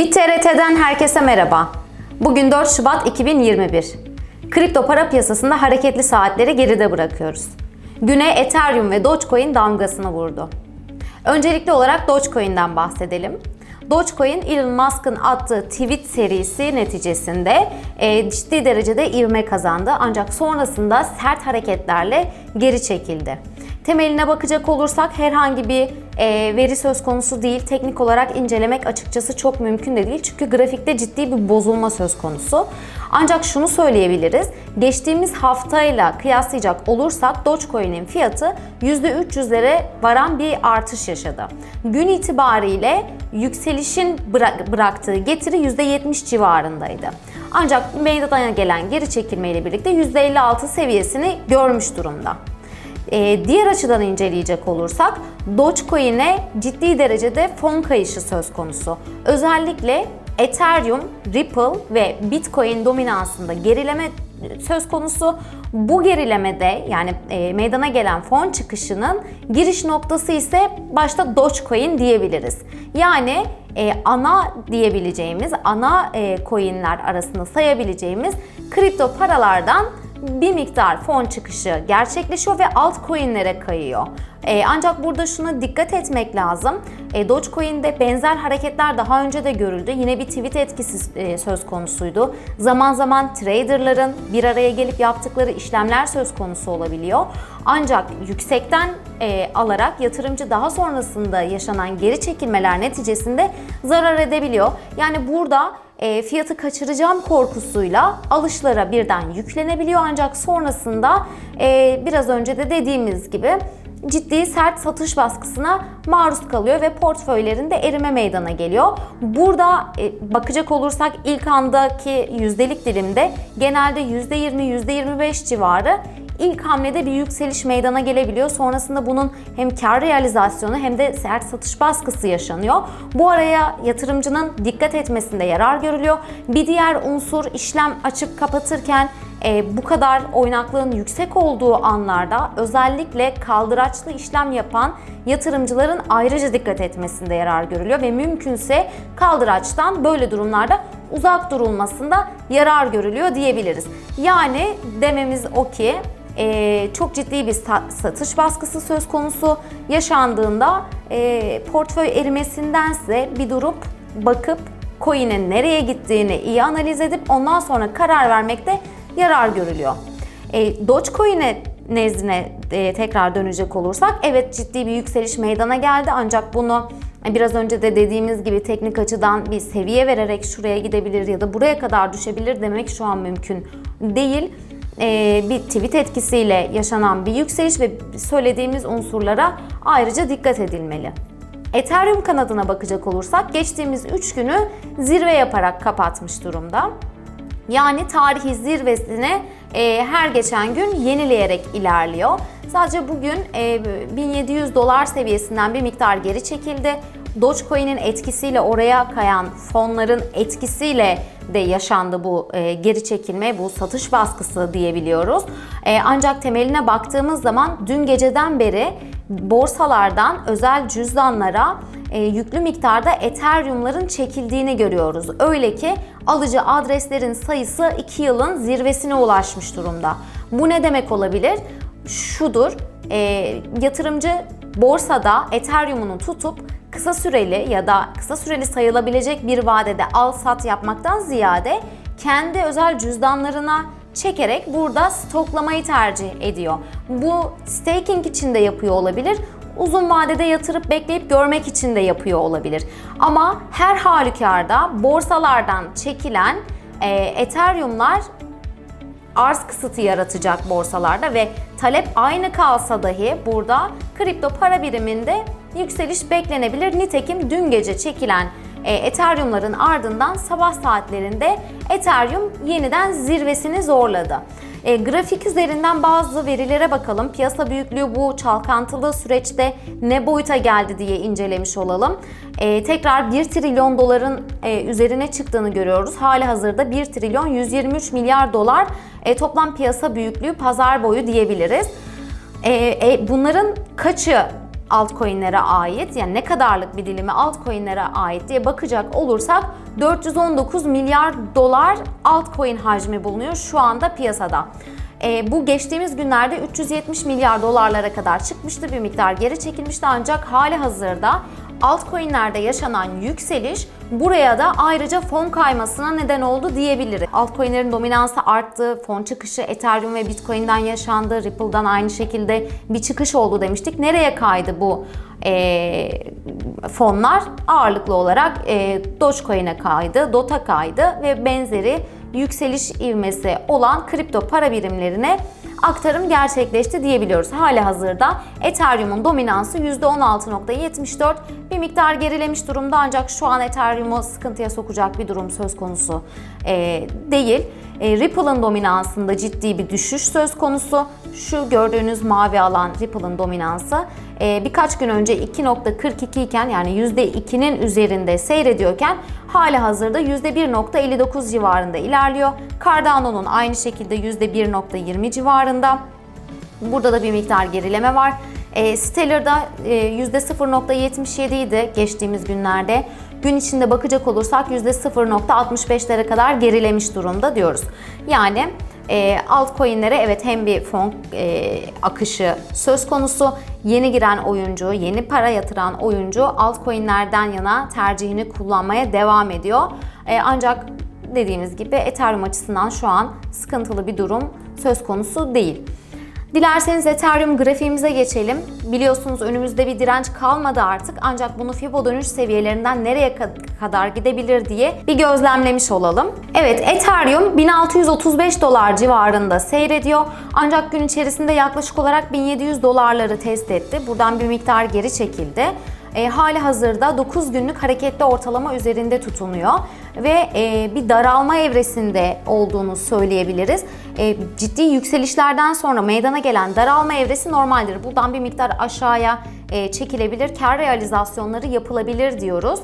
BitTRT'den herkese merhaba. Bugün 4 Şubat 2021. Kripto para piyasasında hareketli saatleri geride bırakıyoruz. Güne Ethereum ve Dogecoin damgasını vurdu. Öncelikli olarak Dogecoin'den bahsedelim. Dogecoin Elon Musk'ın attığı tweet serisi neticesinde e, ciddi derecede ivme kazandı ancak sonrasında sert hareketlerle geri çekildi. Temeline bakacak olursak herhangi bir e, veri söz konusu değil. Teknik olarak incelemek açıkçası çok mümkün de değil. Çünkü grafikte ciddi bir bozulma söz konusu. Ancak şunu söyleyebiliriz. Geçtiğimiz haftayla kıyaslayacak olursak Dogecoin'in fiyatı %300'lere varan bir artış yaşadı. Gün itibariyle yükselişin bıra- bıraktığı getiri %70 civarındaydı. Ancak meydana gelen geri çekilmeyle birlikte %56 seviyesini görmüş durumda. Ee, diğer açıdan inceleyecek olursak Dogecoin'e ciddi derecede fon kayışı söz konusu. Özellikle Ethereum, Ripple ve Bitcoin dominansında gerileme söz konusu. Bu gerilemede yani e, meydana gelen fon çıkışının giriş noktası ise başta Dogecoin diyebiliriz. Yani e, ana diyebileceğimiz, ana e, coinler arasında sayabileceğimiz kripto paralardan bir miktar fon çıkışı gerçekleşiyor ve altcoin'lere kayıyor. Ee, ancak burada şuna dikkat etmek lazım. E, Dogecoin'de benzer hareketler daha önce de görüldü. Yine bir tweet etkisi e, söz konusuydu. Zaman zaman traderların bir araya gelip yaptıkları işlemler söz konusu olabiliyor. Ancak yüksekten e, alarak yatırımcı daha sonrasında yaşanan geri çekilmeler neticesinde zarar edebiliyor. Yani burada e, fiyatı kaçıracağım korkusuyla alışlara birden yüklenebiliyor ancak sonrasında e, biraz önce de dediğimiz gibi ciddi sert satış baskısına maruz kalıyor ve portföylerinde erime meydana geliyor. Burada e, bakacak olursak ilk andaki yüzdelik dilimde genelde %20, %25 civarı ilk hamlede bir yükseliş meydana gelebiliyor. Sonrasında bunun hem kar realizasyonu hem de sert satış baskısı yaşanıyor. Bu araya yatırımcının dikkat etmesinde yarar görülüyor. Bir diğer unsur işlem açıp kapatırken e, bu kadar oynaklığın yüksek olduğu anlarda özellikle kaldıraçlı işlem yapan yatırımcıların ayrıca dikkat etmesinde yarar görülüyor ve mümkünse kaldıraçtan böyle durumlarda uzak durulmasında yarar görülüyor diyebiliriz. Yani dememiz o ki e, çok ciddi bir sa- satış baskısı söz konusu yaşandığında e, portföy erimesindense bir durup bakıp coin'in nereye gittiğini iyi analiz edip ondan sonra karar vermekte yarar görülüyor. E, Dogecoin'e nezdine e, tekrar dönecek olursak evet ciddi bir yükseliş meydana geldi ancak bunu biraz önce de dediğimiz gibi teknik açıdan bir seviye vererek şuraya gidebilir ya da buraya kadar düşebilir demek şu an mümkün değil. E, bir tweet etkisiyle yaşanan bir yükseliş ve söylediğimiz unsurlara ayrıca dikkat edilmeli. Ethereum kanadına bakacak olursak geçtiğimiz 3 günü zirve yaparak kapatmış durumda. Yani tarihi zirvesini e, her geçen gün yenileyerek ilerliyor. Sadece bugün e, 1700 dolar seviyesinden bir miktar geri çekildi. Dogecoin'in etkisiyle oraya kayan fonların etkisiyle de yaşandı bu e, geri çekilme, bu satış baskısı diyebiliyoruz. E, ancak temeline baktığımız zaman dün geceden beri borsalardan özel cüzdanlara e, yüklü miktarda Ethereum'ların çekildiğini görüyoruz. Öyle ki alıcı adreslerin sayısı 2 yılın zirvesine ulaşmış durumda. Bu ne demek olabilir? Şudur, e, yatırımcı borsada Ethereum'unu tutup kısa süreli ya da kısa süreli sayılabilecek bir vadede al sat yapmaktan ziyade kendi özel cüzdanlarına çekerek burada stoklamayı tercih ediyor. Bu staking için de yapıyor olabilir uzun vadede yatırıp bekleyip görmek için de yapıyor olabilir. Ama her halükarda borsalardan çekilen e, Ethereum'lar arz kısıtı yaratacak borsalarda ve talep aynı kalsa dahi burada kripto para biriminde yükseliş beklenebilir. Nitekim dün gece çekilen e, Ethereum'ların ardından sabah saatlerinde Ethereum yeniden zirvesini zorladı. E, grafik üzerinden bazı verilere bakalım. Piyasa büyüklüğü bu çalkantılı süreçte ne boyuta geldi diye incelemiş olalım. E, tekrar 1 trilyon doların e, üzerine çıktığını görüyoruz. Hali hazırda 1 trilyon 123 milyar dolar e, toplam piyasa büyüklüğü pazar boyu diyebiliriz. E, e, bunların kaçı altcoin'lere ait yani ne kadarlık bir dilimi altcoin'lere ait diye bakacak olursak 419 milyar dolar altcoin hacmi bulunuyor şu anda piyasada. E, bu geçtiğimiz günlerde 370 milyar dolarlara kadar çıkmıştı bir miktar geri çekilmişti ancak hali hazırda altcoin'lerde yaşanan yükseliş buraya da ayrıca fon kaymasına neden oldu diyebiliriz. Altcoin'lerin dominansı arttı, fon çıkışı Ethereum ve Bitcoin'den yaşandı, Ripple'dan aynı şekilde bir çıkış oldu demiştik. Nereye kaydı bu e, fonlar? Ağırlıklı olarak e, Dogecoin'e kaydı, DOT'a kaydı ve benzeri yükseliş ivmesi olan kripto para birimlerine aktarım gerçekleşti diyebiliyoruz. Hali hazırda Ethereum'un dominansı %16.74 bir miktar gerilemiş durumda ancak şu an Ethereum'u sıkıntıya sokacak bir durum söz konusu e, değil. E, Ripple'ın dominansında ciddi bir düşüş söz konusu. Şu gördüğünüz mavi alan Ripple'ın dominansı e, birkaç gün önce 2.42 iken yani %2'nin üzerinde seyrediyorken hali hazırda %1.59 civarında ilerliyor. Cardano'nun aynı şekilde %1.20 civarında. Burada da bir miktar gerileme var. E, Stellar'da e, %0.77 idi geçtiğimiz günlerde. Gün içinde bakacak olursak %0.65'lere kadar gerilemiş durumda diyoruz. Yani e, altcoin'lere evet hem bir fon e, akışı söz konusu. Yeni giren oyuncu, yeni para yatıran oyuncu altcoin'lerden yana tercihini kullanmaya devam ediyor. E, ancak dediğimiz gibi Ethereum açısından şu an sıkıntılı bir durum söz konusu değil. Dilerseniz Ethereum grafiğimize geçelim. Biliyorsunuz önümüzde bir direnç kalmadı artık ancak bunu Fibo dönüş seviyelerinden nereye kadar gidebilir diye bir gözlemlemiş olalım. Evet Ethereum 1635 dolar civarında seyrediyor ancak gün içerisinde yaklaşık olarak 1700 dolarları test etti. Buradan bir miktar geri çekildi e, hali hazırda 9 günlük hareketli ortalama üzerinde tutunuyor ve e, bir daralma evresinde olduğunu söyleyebiliriz. E, ciddi yükselişlerden sonra meydana gelen daralma evresi normaldir. Buradan bir miktar aşağıya e, çekilebilir, kar realizasyonları yapılabilir diyoruz.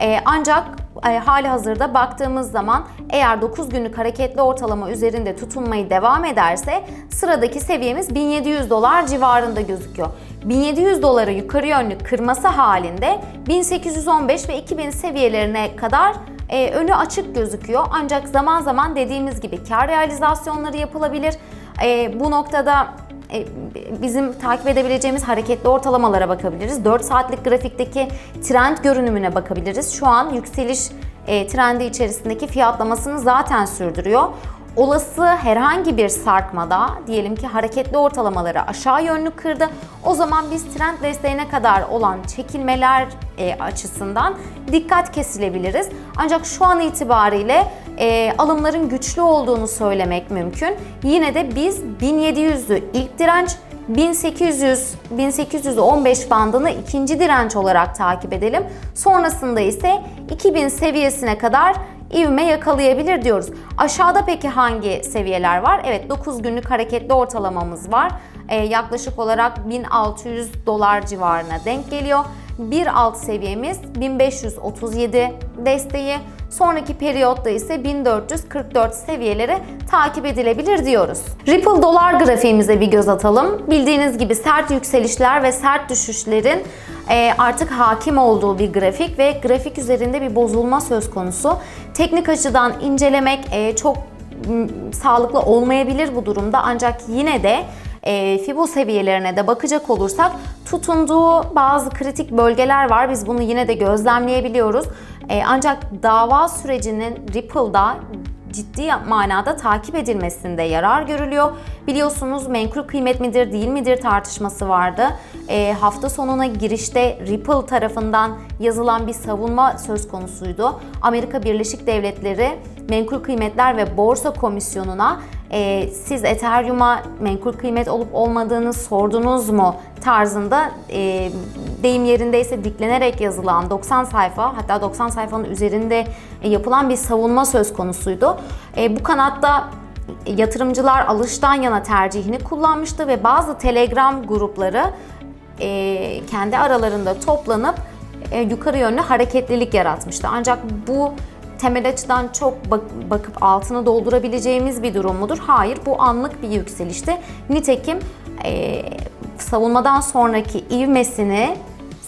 E, ancak e, hali hazırda baktığımız zaman eğer 9 günlük hareketli ortalama üzerinde tutunmayı devam ederse sıradaki seviyemiz 1700 dolar civarında gözüküyor. 1700 doları yukarı yönlü kırması halinde 1815 ve 2000 seviyelerine kadar e, önü açık gözüküyor. Ancak zaman zaman dediğimiz gibi kar realizasyonları yapılabilir. E, bu noktada e, bizim takip edebileceğimiz hareketli ortalamalara bakabiliriz. 4 saatlik grafikteki trend görünümüne bakabiliriz. Şu an yükseliş e, trendi içerisindeki fiyatlamasını zaten sürdürüyor. Olası herhangi bir sarkmada diyelim ki hareketli ortalamaları aşağı yönlü kırdı. O zaman biz trend desteğine kadar olan çekilmeler e, açısından dikkat kesilebiliriz. Ancak şu an itibariyle e, alımların güçlü olduğunu söylemek mümkün. Yine de biz 1700'ü ilk direnç 1800 1815 bandını ikinci direnç olarak takip edelim. Sonrasında ise 2000 seviyesine kadar ivme yakalayabilir diyoruz. Aşağıda peki hangi seviyeler var? Evet 9 günlük hareketli ortalamamız var. Ee, yaklaşık olarak 1600 dolar civarına denk geliyor. Bir alt seviyemiz 1537 desteği. Sonraki periyotta ise 1444 seviyeleri takip edilebilir diyoruz. Ripple dolar grafiğimize bir göz atalım. Bildiğiniz gibi sert yükselişler ve sert düşüşlerin e, artık hakim olduğu bir grafik ve grafik üzerinde bir bozulma söz konusu. Teknik açıdan incelemek e, çok sağlıklı olmayabilir bu durumda ancak yine de e, Fibo seviyelerine de bakacak olursak tutunduğu bazı kritik bölgeler var. Biz bunu yine de gözlemleyebiliyoruz. E, ancak dava sürecinin Ripple'da ciddi manada takip edilmesinde yarar görülüyor. Biliyorsunuz menkul kıymet midir değil midir tartışması vardı. E, hafta sonuna girişte Ripple tarafından yazılan bir savunma söz konusuydu. Amerika Birleşik Devletleri Menkul Kıymetler ve Borsa Komisyonu'na e, siz Ethereum'a menkul kıymet olup olmadığını sordunuz mu tarzında e, deyim yerindeyse diklenerek yazılan 90 sayfa hatta 90 sayfanın üzerinde yapılan bir savunma söz konusuydu. E, bu kanatta yatırımcılar alıştan yana tercihini kullanmıştı ve bazı Telegram grupları e, kendi aralarında toplanıp e, yukarı yönlü hareketlilik yaratmıştı. Ancak bu temel açıdan çok bak, bakıp altını doldurabileceğimiz bir durum mudur? Hayır, bu anlık bir yükselişti. Nitekim e, savunmadan sonraki ivmesini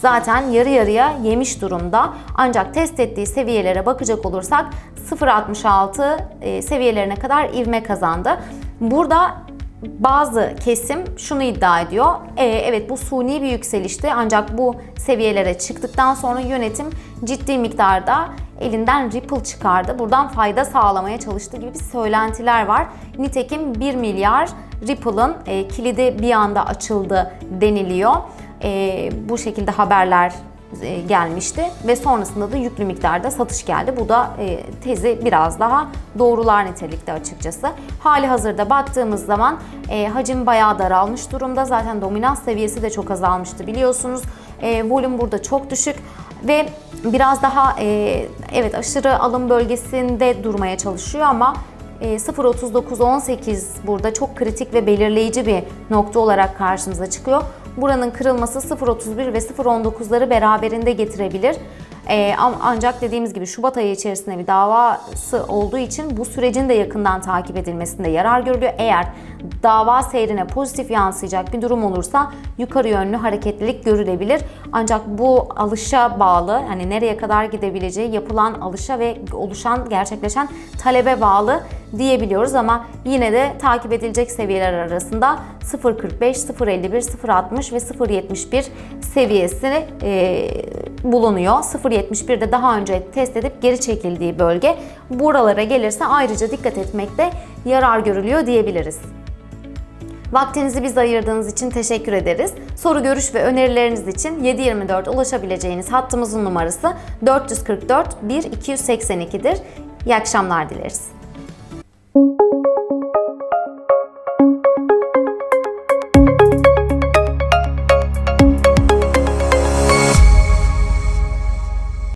zaten yarı yarıya yemiş durumda. Ancak test ettiği seviyelere bakacak olursak 0.66 e, seviyelerine kadar ivme kazandı. Burada bazı kesim şunu iddia ediyor. E, evet bu suni bir yükselişti ancak bu seviyelere çıktıktan sonra yönetim ciddi miktarda elinden Ripple çıkardı. Buradan fayda sağlamaya çalıştığı gibi söylentiler var. Nitekim 1 milyar Ripple'ın e, kilidi bir anda açıldı deniliyor. E, bu şekilde haberler e, gelmişti ve sonrasında da yüklü miktarda satış geldi. Bu da e, tezi biraz daha doğrular nitelikte açıkçası. Hali hazırda baktığımız zaman e, hacim bayağı daralmış durumda. Zaten dominans seviyesi de çok azalmıştı biliyorsunuz. E, volüm burada çok düşük ve biraz daha e, evet aşırı alım bölgesinde durmaya çalışıyor ama e, 0.39-18 burada çok kritik ve belirleyici bir nokta olarak karşımıza çıkıyor. Buranın kırılması 0.31 ve 0.19'ları beraberinde getirebilir. Ee, ancak dediğimiz gibi Şubat ayı içerisinde bir davası olduğu için bu sürecin de yakından takip edilmesinde yarar görülüyor. Eğer dava seyrine pozitif yansıyacak bir durum olursa yukarı yönlü hareketlilik görülebilir. Ancak bu alışa bağlı, hani nereye kadar gidebileceği yapılan alışa ve oluşan, gerçekleşen talebe bağlı diyebiliyoruz ama yine de takip edilecek seviyeler arasında 0.45, 0.51, 0.60 ve 0.71 seviyesi e, bulunuyor. 0.71'de daha önce test edip geri çekildiği bölge. Buralara gelirse ayrıca dikkat etmekte yarar görülüyor diyebiliriz. Vaktinizi biz ayırdığınız için teşekkür ederiz. Soru, görüş ve önerileriniz için 724 ulaşabileceğiniz hattımızın numarası 444 1 282'dir. İyi akşamlar dileriz.